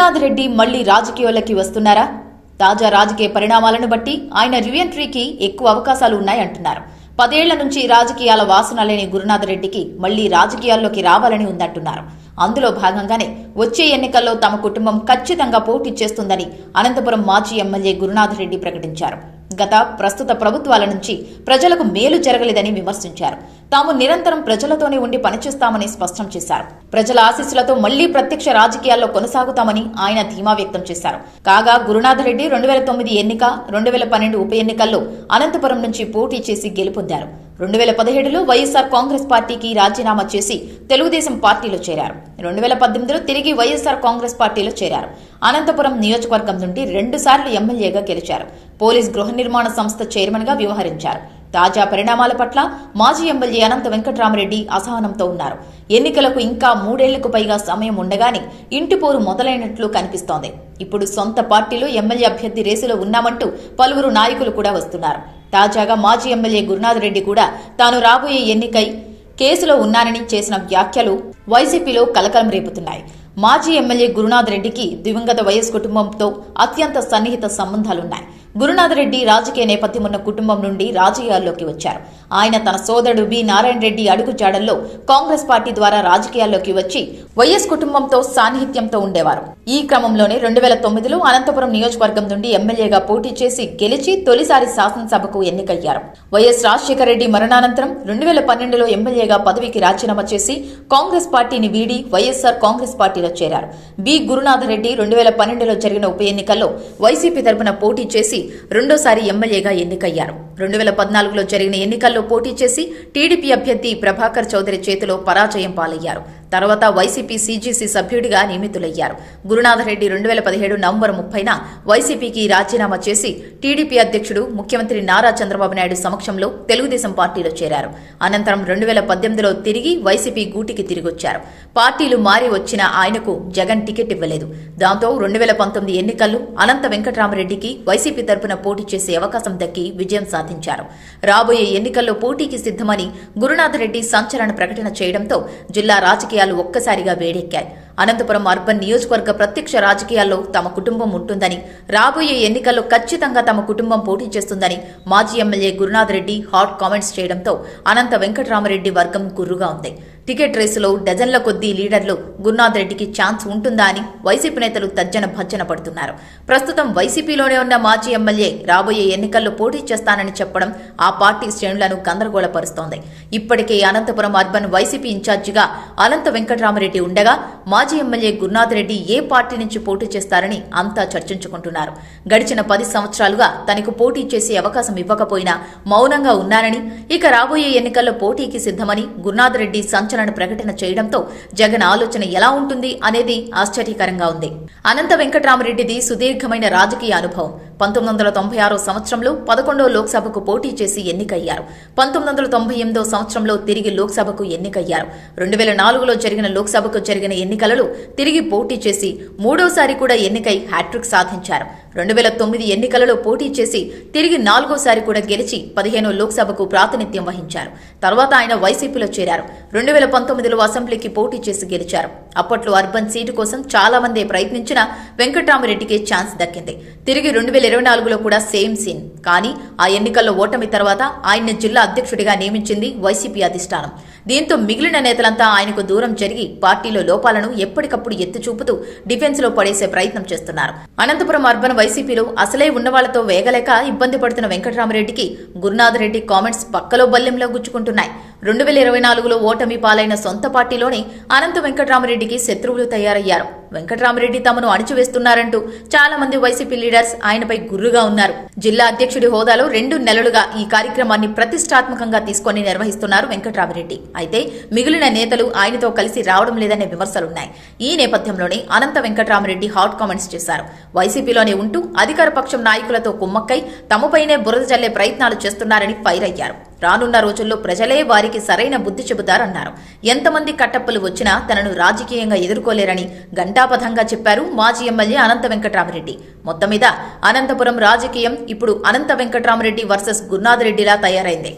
గురునాథ్ రెడ్డి మళ్ళీ రాజకీయాల్లోకి వస్తున్నారా? తాజా రాజకీయ పరిణామాలను బట్టి ఆయన రీఎంట్రీకి ఎక్కువ అవకాశాలు ఉన్నాయంటున్నారు. పదేళ్ళ నుంచి రాజకీయాల వాసన లేని గురునాథ్ రెడ్డికి మళ్ళీ రాజకీయాల్లోకి రావాలని ఉందంటున్నారు. అందులో భాగంగానే వచ్చే ఎన్నికల్లో తమ కుటుంబం ఖచ్చితంగా పోటీ చేస్తుందని అనంతపురం మాజీ ఎమ్మెల్యే గురునాథ్ రెడ్డి ప్రకటించారు. గత ప్రస్తుత ప్రభుత్వాల నుంచి ప్రజలకు మేలు జరగలేదని విమర్శించారు. తాము నిరంతరం ప్రజలతోనే ఉండి పనిచేస్తామని స్పష్టం చేశారు. ప్రజల ఆశీస్సులతో మళ్ళీ ప్రత్యక్ష రాజకీయాల్లో కొనసాగుతామని ఆయన ధీమా వ్యక్తం చేశారు. కాగా గురునాథ రెడ్డి రెండు వేల తొమ్మిది ఎన్నిక రెండు వేల పన్నెండు ఉప ఎన్నికల్లో అనంతపురం నుంచి పోటీ చేసి గెలుపొందారు. రెండు వేల పదిహేడులో వైఎస్ఆర్ కాంగ్రెస్ పార్టీకి రాజీనామా చేసి తెలుగుదేశం పార్టీలో చేరారు. రెండు వేల పద్దెనిమిదిలో తిరిగి వైఎస్ఆర్ కాంగ్రెస్ పార్టీలో చేరారు. అనంతపురం నియోజకవర్గం నుండి రెండుసార్లు ఎమ్మెల్యేగా గెలిచారు. పోలీస్ గృహ నిర్మాణ సంస్థ చైర్మన్గా వ్యవహరించారు. తాజా పరిణామాల పట్ల మాజీ ఎమ్మెల్యే అనంత వెంకట్రామరెడ్డి అసహనంతో ఉన్నారు. ఎన్నికలకు ఇంకా మూడేళ్ళకు పైగా సమయం ఉండగానే ఇంటి పోరు మొదలైనట్లు కనిపిస్తోంది. ఇప్పుడు సొంత పార్టీలో ఎమ్మెల్యే అభ్యర్థి రేసులో ఉన్నామంటూ పలువురు నాయకులు కూడా వస్తున్నారు. తాజాగా మాజీ ఎమ్మెల్యే గురునాథ్ రెడ్డి కూడా తాను రాబోయే ఎన్నికై కేసులో ఉన్నానని చేసిన వ్యాఖ్యలు వైసీపీలో కలకలం రేపుతున్నాయి. మాజీ ఎమ్మెల్యే గురునాథ్ రెడ్డికి దివంగత వైఎస్ కుటుంబంతో అత్యంత సన్నిహిత సంబంధాలున్నాయి. గురునాథ్ రెడ్డి రాజకీయ నేపథ్యం ఉన్న కుటుంబం నుండి రాజకీయాల్లోకి వచ్చారు. ఆయన తన సోదరుడు బి. నారాయణ రెడ్డి అడుగుజాడల్లో కాంగ్రెస్ పార్టీ ద్వారా రాజకీయాల్లోకి వచ్చి వైఎస్ కుటుంబంతో సాన్నిహిత్యంతో ఉండేవారు. ఈ క్రమంలోనే రెండు వేల తొమ్మిదిలో అనంతపురం నియోజకవర్గం నుండి ఎమ్మెల్యేగా పోటీ చేసి గెలిచి తొలిసారి శాసనసభకు ఎన్నికయ్యారు. వైఎస్ రాజశేఖర రెడ్డి మరణానంతరం రెండు వేల పన్నెండులో ఎమ్మెల్యేగా పదవికి రాజీనామా చేసి కాంగ్రెస్ పార్టీని వీడి వైఎస్ఆర్ కాంగ్రెస్ పార్టీలో చేరారు. బి. గురునాథ రెడ్డి రెండు వేల పన్నెండులో జరిగిన ఉప ఎన్నికల్లో వైసీపీ తరపున పోటీ చేసి రెండోసారి ఎమ్మెల్యేగా ఎన్నికయ్యారు. రెండు వేల పద్నాలుగులో జరిగిన ఎన్నికల్లో పోటీ చేసి టీడీపీ అభ్యర్థి ప్రభాకర్ చౌదరి చేతిలో పరాజయం పాలయ్యారు. తర్వాత వైసీపీ సీజీసీ సభ్యుడిగా నియమితులయ్యారు. గురునాథరెడ్డి రెండు వేల పదిహేడు నవంబర్ ముప్పైన వైసీపీకి రాజీనామా చేసి టీడీపీ అధ్యక్షుడు ముఖ్యమంత్రి నారా చంద్రబాబు నాయుడు సమక్షంలో తెలుగుదేశం పార్టీలో చేరారు. అనంతరం రెండు వేల పద్దెనిమిదిలో తిరిగి వైసీపీ గూటికి తిరిగొచ్చారు. పార్టీలు మారి వచ్చిన ఆయనకు జగన్ టికెట్ ఇవ్వలేదు. దాంతో రెండు వేల పంతొమ్మిది ఎన్నికల్లో అనంత వెంకటరామరెడ్డికి వైసీపీ తరపున పోటీ చేసే అవకాశం దక్కి విజయం సాధించారు. రాబోయే ఎన్నికల్లో పోటీకి సిద్దమని గురునాథరెడ్డి సంచలన ప్రకటన చేయడంతో జిల్లా రాజకీయ రాజకీయాలు ఒక్కసారిగా వేడెక్కాయి. అనంతపురం అర్బన్ నియోజకవర్గ ప్రత్యక్ష రాజకీయాల్లో తమ కుటుంబం ఉంటుందని రాబోయే ఎన్నికల్లో ఖచ్చితంగా తమ కుటుంబం పోటీ చేస్తుందని మాజీ MLA Gurunath Reddy hot comments చేయడంతో అనంత వెంకటరామరెడ్డి వర్గం గుర్రుగా ఉంది. టికెట్ రేసులో డజన్ల కొద్దీ లీడర్లు గురునాథ్ రెడ్డికి ఛాన్స్ ఉంటుందా అని వైసీపీ నేతలు తర్జన భర్జన పడుతున్నారు. ప్రస్తుతం వైసీపీలోనే ఉన్న మాజీ ఎమ్మెల్యే రాబోయే ఎన్నికల్లో పోటీ చేస్తానని చెప్పడం ఆ పార్టీ శ్రేణులను గందరగోళపరుస్తోంది. ఇప్పటికే అనంతపురం అర్బన్ వైసీపీ ఇన్ఛార్జిగా అనంత వెంకటరామరెడ్డి ఉండగా మాజీ ఎమ్మెల్యే గురునాథ్ రెడ్డి ఏ పార్టీ నుంచి పోటీ చేస్తారని అంతా చర్చించుకుంటున్నారు. గడిచిన పది సంవత్సరాలుగా తనకు పోటీ చేసే అవకాశం ఇవ్వకపోయినా మౌనంగా ఉన్నానని ఇక రాబోయే ఎన్నికల్లో పోటీకి సిద్దమని గురునాథ్ రెడ్డి సంచలన ప్రకటన చేయడంతో జగన్ ఆలోచన ఎలా ఉంటుంది అనేది ఆశ్చర్యకరంగా ఉంది. అనంత వెంకటరామరెడ్డిది సుదీర్ఘమైన రాజకీయ అనుభవం. పంతొమ్మిది వందల తొంభై ఆరో సంవత్సరంలో పదకొండో లోక్సభకు పోటీ చేసి ఎన్నికయ్యారు. పంతొమ్మిది వందల తొంభై ఎనిమిదో సంవత్సరంలో తిరిగి లోక్సభకు ఎన్నికయ్యారు. రెండు వేల నాలుగులో జరిగిన లోక్సభకు జరిగిన ఎన్నికలలో తిరిగి పోటీ చేసి మూడోసారి కూడా ఎన్నికై హ్యాట్రిక్ సాధించారు. రెండు వేల తొమ్మిది ఎన్నికలలో పోటీ చేసి తిరిగి నాలుగోసారి కూడా గెలిచి పదిహేనో లోక్సభకు ప్రాతినిధ్యం వహించారు. తర్వాత ఆయన వైసీపీలో చేరారు. రెండు వేల పంతొమ్మిదిలో అసెంబ్లీకి పోటీ చేసి గెలిచారు. అప్పట్లో అర్బన్ సీటు కోసం చాలా మంది ప్రయత్నించినా వెంకట్రామరెడ్డికి ఛాన్స్ దక్కింది. తిరిగి రెండు వేల ఇరవై నాలుగులో కూడా సేమ్ సీన్. కానీ ఆ ఎన్నికల్లో ఓటమి తర్వాత ఆయన్ని జిల్లా అధ్యక్షుడిగా నియమించింది వైసీపీ అధిష్టానం. దీంతో మిగిలిన నేతలంతా ఆయనకు దూరం జరిగి పార్టీలో లోపాలను ఎప్పటికప్పుడు ఎత్తి చూపుతూ డిఫెన్స్లో పడేసే ప్రయత్నం చేస్తున్నారు. అనంతపురం అర్బన్ వైసీపీలో అసలే ఉన్నవాళ్ళతో వేగలేక ఇబ్బంది పడుతున్న వెంకటరామరెడ్డికి గురునాథ్ రెడ్డి కామెంట్స్ పక్కలో బల్లెంలో గుచ్చుకుంటున్నాయి. రెండు వేల ఇరవై నాలుగులో ఓటమి పాలైన సొంత పార్టీలోనే అనంత వెంకటరామరెడ్డికి శత్రువులు తయారయ్యారు. వెంకటరామరెడ్డి తమను అణిచివేస్తున్నారంటూ చాలా మంది వైసీపీ లీడర్స్ ఆయనపై గుర్రుగా ఉన్నారు. జిల్లా అధ్యక్షుడి హోదాలో రెండు నెలలుగా ఈ కార్యక్రమాన్ని ప్రతిష్టాత్మకంగా తీసుకొని నిర్వహిస్తున్నారు వెంకటరామరెడ్డి. అయితే మిగిలిన నేతలు ఆయనతో కలిసి రావడం లేదనే విమర్శలున్నాయి. ఈ నేపథ్యంలోనే అనంత వెంకటరామరెడ్డి హాట్ కామెంట్స్ చేశారు. వైసీపీలోనే ఉంటూ అధికార పక్షం నాయకులతో కుమ్మక్కై తమపైనే బురద జల్లే ప్రయత్నాలు చేస్తున్నారని ఫైర్ అయ్యారు. రానున్న రోజుల్లో ప్రజలే వారికి సరైన బుద్ధి చెబుతారన్నారు. ఎంతమంది కట్టప్పలు వచ్చినా తనను రాజకీయంగా ఎదుర్కోలేరని ఘంటాపథంగా చెప్పారు మాజీ ఎమ్మెల్యే అనంత వెంకటరామరెడ్డి. మొత్తం మీద అనంతపురం రాజకీయం ఇప్పుడు అనంత వెంకటరామరెడ్డి వర్సెస్ గురునాథరెడ్డిలా తయారైంది.